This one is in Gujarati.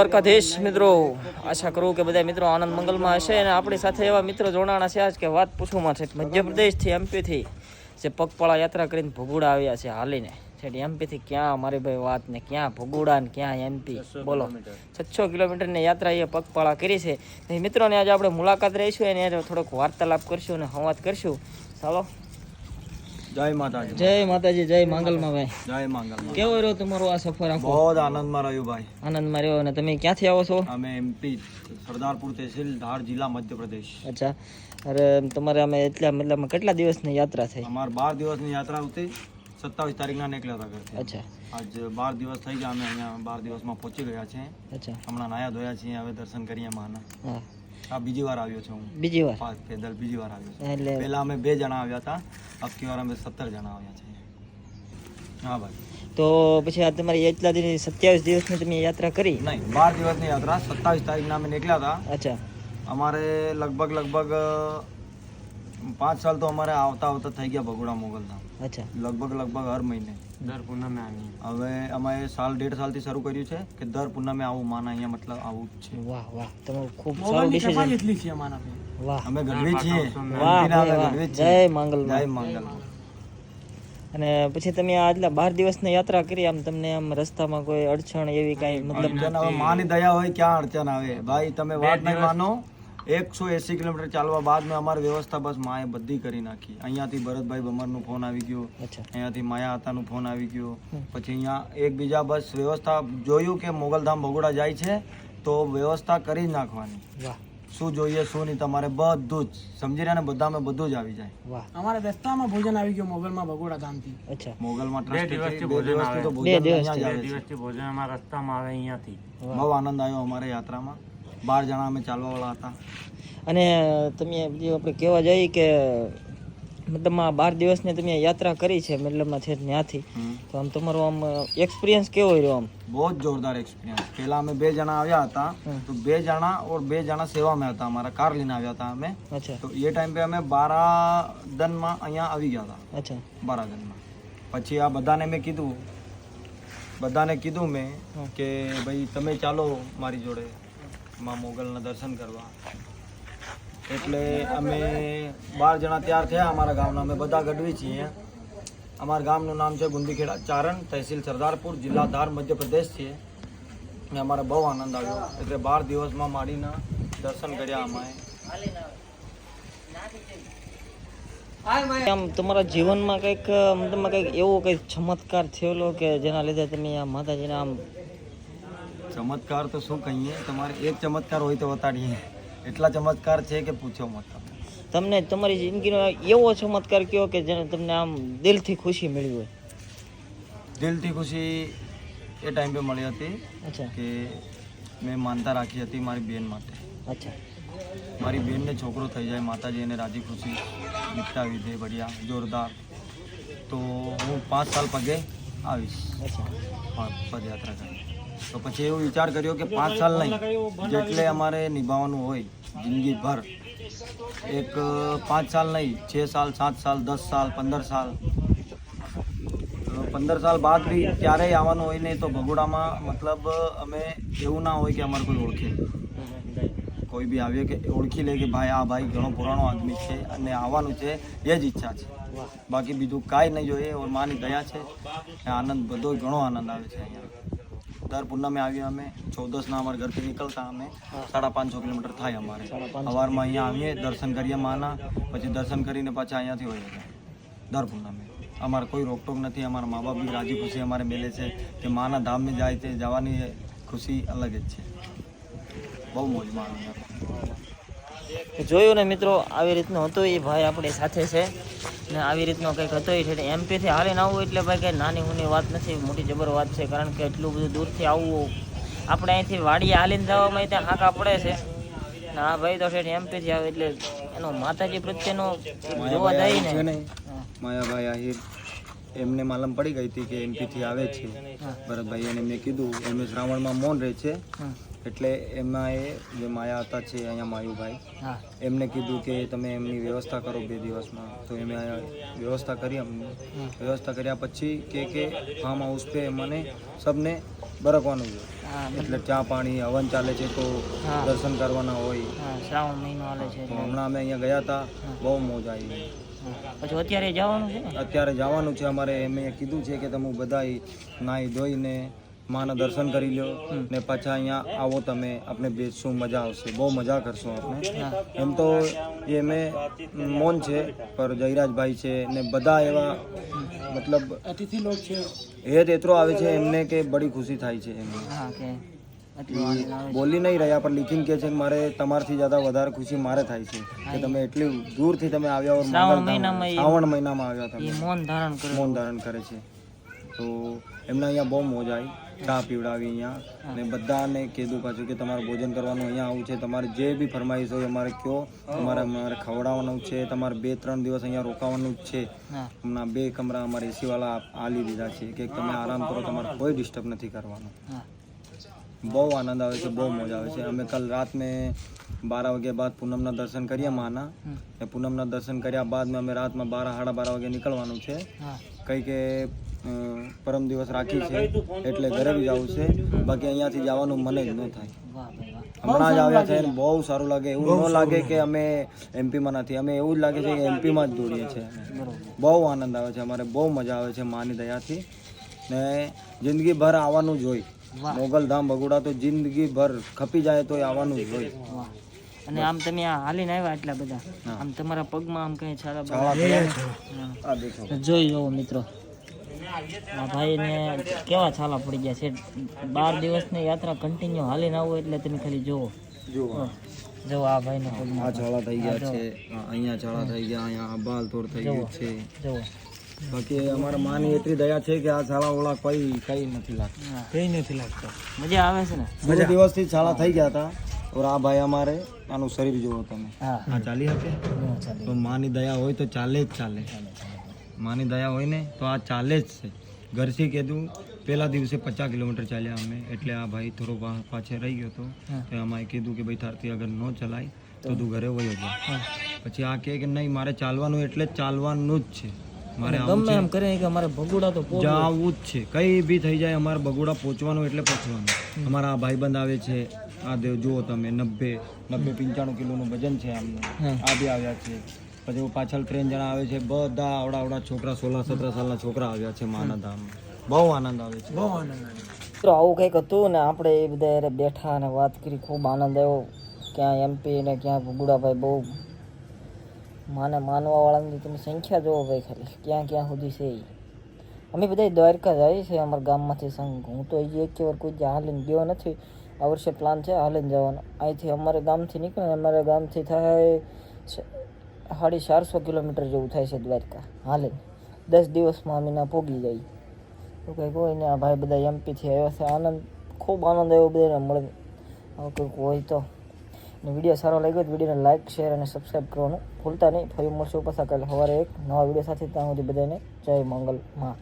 દ્વારકાધીશ મિત્રો આશા કરું કે બધા મિત્રો આનંદ મંગલમાં હશે અને આપણી સાથે એવા મિત્રો જોડાણા છે આજ કે વાત પૂછવામાં છે મધ્યપ્રદેશથી એમપીથી જે પગપાળા યાત્રા કરીને ભગુડા આવ્યા છે હાલીને. છે એમપીથી ક્યાં મારી ભાઈ વાત ને ક્યાં ભગુડા ને ક્યાં એમપી? બોલો. છસો કિલોમીટરની યાત્રા એ પગપાળા કરી છે. મિત્રોને આજે આપણે મુલાકાત રહીશું અને એને થોડોક વાર્તાલાપ કરશું અને સંવાદ કરશું. ચાલો. જય માતાજી. જય માતાજી જય માંગલમાં ભાઈ. જય મંગલ કેવો રહ્યો તમારો આ સફર આખો? બહુ આનંદમાં રહ્યું ભાઈ. આનંદમાં રહ્યો અને તમે ક્યાંથી આવો છો? અમે એમપી સરદારપુર તહેસીલ ધાર જિલ્લા મધ્યપ્રદેશ. અચ્છા. અરે તમારે અમે એટલા મતલબ કેટલા દિવસની યાત્રા થઈ? અમારે બાર દિવસની યાત્રા હતી. સત્તાવીસ તારીખના નીકળ્યા હતા ઘરથી. અચ્છા. આજ બાર દિવસ થઈ ગયા અમે અહીંયા બાર દિવસમાં પહોંચી ગયા છે અચ્છા. હમણાં નાયા ધોયા છીએ હવે દર્શન કરીએ માના હા. આ બીજી વાર આવ્યો છું હું. બીજી વાર? પાંચ પેદલ બીજી વાર આવ્યો છું. એટલે પહેલા અમે બે જણા આવ્યા હતા અબકી વાર અમે સત્તર જણા આવ્યા છીએ. હા ભાઈ. તો પછી આ તમારી એટલા દિન સત્યાવીસ દિવસની તમે યાત્રા કરી? નહીં બાર દિવસની યાત્રા સત્તાવીસ તારીખના અમે નીકળ્યા હતા. અચ્છા. અમારે લગભગ લગભગ પાંચ સાલ તો અમારે આવતા આવતા થઈ ગયા ભગોડા મોગલધામ અચ્છા. લગભગ લગભગ હર મહિને. દર પૂનમે હવે અમે સાલ ડેઢ સાલથી શરૂ કર્યું છે કે દર પૂનમે આવું માના અહીંયા મતલબ આવું જ છે. વાહ વાહ. તમે ખૂબ સારું ડિસિઝન વાહ. અમે ગઢવી છીએ. વાહ અમે ગઢવી જ જય મંગલ જય મંગલ. અને પછી તમે આટલા બાર દિવસની યાત્રા કરી આમ તમને આમ રસ્તામાં કોઈ અડચણ એવી કઈ મતલબ માની દયા હોય ક્યાં અડચણ આવે? ભાઈ તમે વાત નહીં માનો. એકસો એસી કિલોમીટર ચાલવા બાદ મેં અમારી વ્યવસ્થા બસ માએ બધી કરી નાખી. અહીંયાથી ભરતભાઈ બમરનું ફોન આવી ગયો. અહીંયાથી માયા હતાનો ફોન આવી ગયો. પછી અહીંયા એકબીજા બસ વ્યવસ્થા જોયું કે મોગલધામ ભગોડા જાય છે તો વ્યવસ્થા કરી જ નાખવાની. શું જોઈએ શું નહીં તમારે બધું જ. સમજી રહ્યા ને? બધામાં બધું જ આવી જાય. વાહ. અમારે રસ્તામાં ભોજન આવી ગયું મોગલમાં ભગોડા ધામથી અચ્છા. મોગલમાં ટ્રસ્ટ બે દિવસથી તો બે ભોજન દિવસથી. અહીંયા જ આવે અહીંયાથી. બહુ આનંદ આવ્યો અમારે યાત્રામાં. બાર જણા અમે ચાલવાવાળા હતા. અને તમે જે આપણે કહેવા જઈએ કે મતલબ આ બાર દિવસની તમે યાત્રા કરી છે મતલબમાં છે ત્યાંથી. તો આમ તમારો આમ એક્સપિરિયન્સ કેવો રહ્યો આમ? બહુ જ જોરદાર એક્સપિરિયન્સ પહેલાં અમે બે જણા આવ્યા હતા. તો બે જણા ઓર બે જણા સેવામાં હતા. અમારા કાર લઈને આવ્યા હતા અમે. અચ્છા. તો એ ટાઈમ પે અમે બારા દનમાં અહીંયા આવી ગયા હતા. અચ્છા. બારાદનમાં. પછી આ બધાને મેં કીધું. બધાને કીધું મેં કે ભાઈ તમે ચાલો મારી જોડે. માં મોગલના દર્શન કરવા. એટલે અમે બાર જણા તૈયાર થયા અમારા ગામના. અમે બધા ગઢવી છીએ. અમારા ગામનું નામ છે ગુંદીખેડા ચારણ તહેસીલ સરદારપુર, જિલ્લા ધાર, મધ્યપ્રદેશ છે. ને અમારે બહુ આનંદ આવ્યો. એટલે બાર દિવસમાં માડીના દર્શન કર્યા અમે. આમ તમારા જીવનમાં કંઈક મતલબમાં કંઈક એવો કંઈક ચમત્કાર થયેલો કે જેના લીધે તમે આ માતાજીને આમ ચમત્કાર તો શું કહીએ? તમારે એક ચમત્કાર હોય તો બતાડીએ. એટલા ચમત્કાર છે કે પૂછો મત તમને તમારી જિંદગીનો એવો ચમત્કાર કયો કે જેને તમને આમ દિલથી ખુશી મળી હોય? દિલથી ખુશી એ ટાઈમ પે મળી હતી કે મેં માનતા રાખી હતી મારી બેન માટે. અચ્છા. મારી બેનને છોકરો થઈ જાય માતાજી એને રાજી ખુશી નિપટાવી દે બઢિયા જોરદાર. તો હું પાંચ સાલ પગે આવીશ. અચ્છા. પદયાત્રા કરી તો પછી એવું વિચાર કર્યો કે પાંચ સાલ નહીં, જેટલે અમારે નિભાવવાનું હોય જિંદગીભર, એક પાંચ સાલ નહીં, છ સાલ, સાત સાલ, દસ સાલ, પંદર સાલ. પંદર સાલ બાદ બી ક્યારેય આવવાનું હોય નહીં તો ભગોડામાં મતલબ અમે એવું ના હોય કે અમારે કોઈ ઓળખે. કોઈ બી આવીએ કે ઓળખી લે કે ભાઈ, આ ભાઈ ઘણો પુરાણો આદમી છે અને આવવાનું છે, એ જ ઈચ્છા છે. બાકી બીજું કાંઈ નહીં જોઈએ માની દયા છે. આનંદ બધો ઘણો આનંદ આવે છે અહીંયા. દર પૂર્ણમે આવીએ અમે. ચૌદસના અમારા ઘરથી નીકળતા અમે. સાડા પાંચસો કિલોમીટર થાય અમારે. સવારમાં અહીંયા આવીએ, દર્શન કરીએ માના, પછી દર્શન કરીને પાછા અહીંયાથી હોય દર પૂર્ણમે અમારે કોઈ રોકટોક નથી, અમારા મા બાપ બી રાજી ખુશી અમારે મેલે છે કે માના ધામે જાય છે, જવાની ખુશી અલગ જ છે. બહુ મોજમાં આવે જોયું ને મિત્રો આવી રીતનું હતું એ ભાઈ આપણી સાથે છે. ને આવી રીતનો કંઈક હતો એ છે એમપીથી હાલીને આવવું એટલે ભાઈ કંઈ નાની હુની વાત નથી મોટી જબર વાત છે કારણ કે એટલું બધું દૂરથી આવવું આપણે અહીંથી વાડીએ હાલીને જવામાં ત્યાં હાંકા પડે છે. ને આ ભાઈ તો છે એમપીથી આવે એટલે એનો માતાજી પ્રત્યેનો જોવા જાય ને? માયાભાઈ આહિર એમને માલમ પડી ગઈ હતી કે એમપીથી આવે છે. ભરતભાઈ અને મેં કીધું એમનું શ્રાવણમાં મૌન રહે છે. એટલે એમાં એ જે માયા હતા છે અહીંયા માયુભાઈ એમને કીધું કે તમે એમની વ્યવસ્થા કરો બે દિવસમાં. તો એમે વ્યવસ્થા કરી અમને. વ્યવસ્થા કર્યા પછી કે કે ફાર્મ હાઉસ પે મને સબને બરકવાનું છે. એટલે ચા પાણી હવન ચાલે છે તો દર્શન કરવાના હોય. શ્રાવણ મહિનો હાલે છે તો હમણાં અમે અહીંયા ગયા હતા બહુ મોજ આવી પછી અત્યારે જવાનું છે અત્યારે જવાનું છે અમારે એમ કીધું છે કે તમે બધા નાહી ધોઈને માના દર્શન કરી લો ને પાછા અહીંયા આવો તમે. આપણે બેસશું મજા આવશે. બહુ મજા કરશું આપણે. એમ તો એ મેં મૌન છે પર જયરાજભાઈ છે ને બધા એવા મતલબ અતિથિ લોક છે. હેત એતરો આવે છે એમને કે બડી ખુશી થાય છે એમને. બોલી નહીં રહ્યા પણ લીખીને કે છે કે મારે તમારથી જ્યાદા વધારે ખુશી મારે થાય છે. કે તમે એટલી દૂરથી તમે આવ્યા શ્રાવણ મહિનામાં શ્રાવણ મહિનામાં આવ્યા તમે. મૌન ધારણ કરે મૌન ધારણ કરે છે. તો એમને અહીંયા બહુ મોજ આવી. ચા પીવડાવી અહીંયા. અને બધાને કીધું પાછું કે તમારે ભોજન કરવાનું અહીંયા આવું છે. તમારે જે બી ફરમાઈશ હોય અમારે કયો. તમારે અમારે ખવડાવવાનું છે. તમારે બે ત્રણ દિવસ અહીંયા રોકાવાનું જ છે. હમણાં બે કમરા અમારે એસીવાળા આલી દીધા છે કે તમે આરામ કરો તમારે કોઈ ડિસ્ટર્બ નથી કરવાનું. બહુ આનંદ આવે છે બહુ મજા આવે છે. અમે કાલ રાત મેં બારા વાગ્યા બાદ પૂનમના દર્શન કર્યા માના. પૂનમના દર્શન કર્યા બાદ મેં અમે રાતમાં બાર સાડા બાર વાગે નીકળવાનું છે. કઈ કે પરમ દિવસ રાખી છે એટલે ઘરે બી જવું છે. બાકી અહીંયાથી જવાનું મને જ ન થાય. હમણાં જ આવ્યા છે બહુ સારું લાગે. એવું ન લાગે કે અમે એમપીમાં નથી. અમે એવું જ લાગે છે કે એમપીમાં જ દોડીએ છીએ. બહુ આનંદ આવે છે અમારે. બહુ મજા આવે છે માની દયાથી. ને જિંદગીભર આવવાનું જોઈ મોગલધામ બગોડા તો જિંદગીભર ખપી જાય તો આવવાનું જ હોય. અને આમ તમે આ હાલીને આવ્યા એટલા બધા? આમ તમારા પગમાં આમ કઈ છાલા જોઈ લો મિત્રો. આ ભાઈને કેવા છાલા પડી ગયા છે? બાર દિવસની યાત્રા કન્ટિન્યુ હાલીને હોય એટલે તમે ખાલી જુઓ. જો આ ભાઈને આ છાલા થઈ ગયા છે. અહીંયા છાળા થઈ ગયા અહીંયા બાલ તોડ થઈ ગયું છે. બાકી અમારા માની એટલી દયા છે કે આ છાળા ઓળા કઈ કઈ નથી લાગતા. કઈ નથી લાગતો. મજા આવે છે ને? બે દિવસથી છાળા થઈ ગયા હતા. ઓર આ ભાઈ અમારે આનું શરીર જોવો તમે. હા. ચાલી શકે નો. તો માની દયા હોય તો ચાલે જ ચાલે. માની દયા હોય ને તો આ ચાલે જ છે. ઘરથી કીધું પહેલા દિવસે પચાસ કિલોમીટર ચાલ્યા અમે. એટલે આ ભાઈ થોડો પાછે રહી ગયો હતો. તો અમારે કીધું કે ભાઈ તારથી અગર ન ચલાય તો તું? ઘરે વયો જા. પછી આ કહે કે નહીં મારે ચાલવાનું એટલે જ ચાલવાનું જ છે. મારે ગમે એમ કરે કે અમારે બગુડા તો જવું જ છે. કઈ બી થઈ જાય અમારે બગુડા પહોંચવાનું એટલે પહોંચવાનું. અમારા આ ભાઈબંધ આવે છે આ દેવ જુઓ તમે નબ્બે નબ્બે પંચાણું કિલોનું વજન છે આમનું. આ બી આવ્યા છે. પછી પાછળ ત્રણ જણા આવે છે બધા આવડા આવડા છોકરા સોળા સત્તર સાલના છોકરા આવ્યા છે માના ધામમાં બહુ આનંદ આવે છે. બહુ આનંદ આવે મિત્રો આવું કંઈક હતું ને આપણે એ બધા બેઠા અને વાત કરી ખૂબ આનંદ આવ્યો. ક્યાં એમપી ને ક્યાં ભગુડાભાઈ બહુ માને માનવા વાળાની તમે સંખ્યા જોવો ભાઈ ખાલી ક્યાં ક્યાં સુધી છે એ. અમે બધા દ્વારકા જઈએ છીએ અમારા ગામમાંથી સંઘ હું તો હજી એક વાર કોઈ જ્યાં હાલીને ગયો નથી. આ વર્ષે પ્લાન છે હાલીને જવાનો. અહીંથી અમારે ગામથી નીકળે અમારા ગામથી થાય સાડી ચારસો કિલોમીટર જેવું થાય છે દ્વારકા. હાલે દસ દિવસમાં અમે ના પોગી જઈએ તો કંઈક હોય ને આ ભાઈ બધા એમપીથી આવ્યા છે. આનંદ, ખૂબ આનંદ આવ્યો બધાને મળે આવું કંઈક હોય તો. ને વીડિયો સારો લાગ્યો તો વિડીયોને લાઇક શેર અને સબસ્ક્રાઈબ કરવાનું ભૂલતા નહીં. ફરી મળશું પાછા કાલે સવારે એક નવા વીડિયો સાથે. ત્યાં સુધી બધાને જય મંગલ, માં.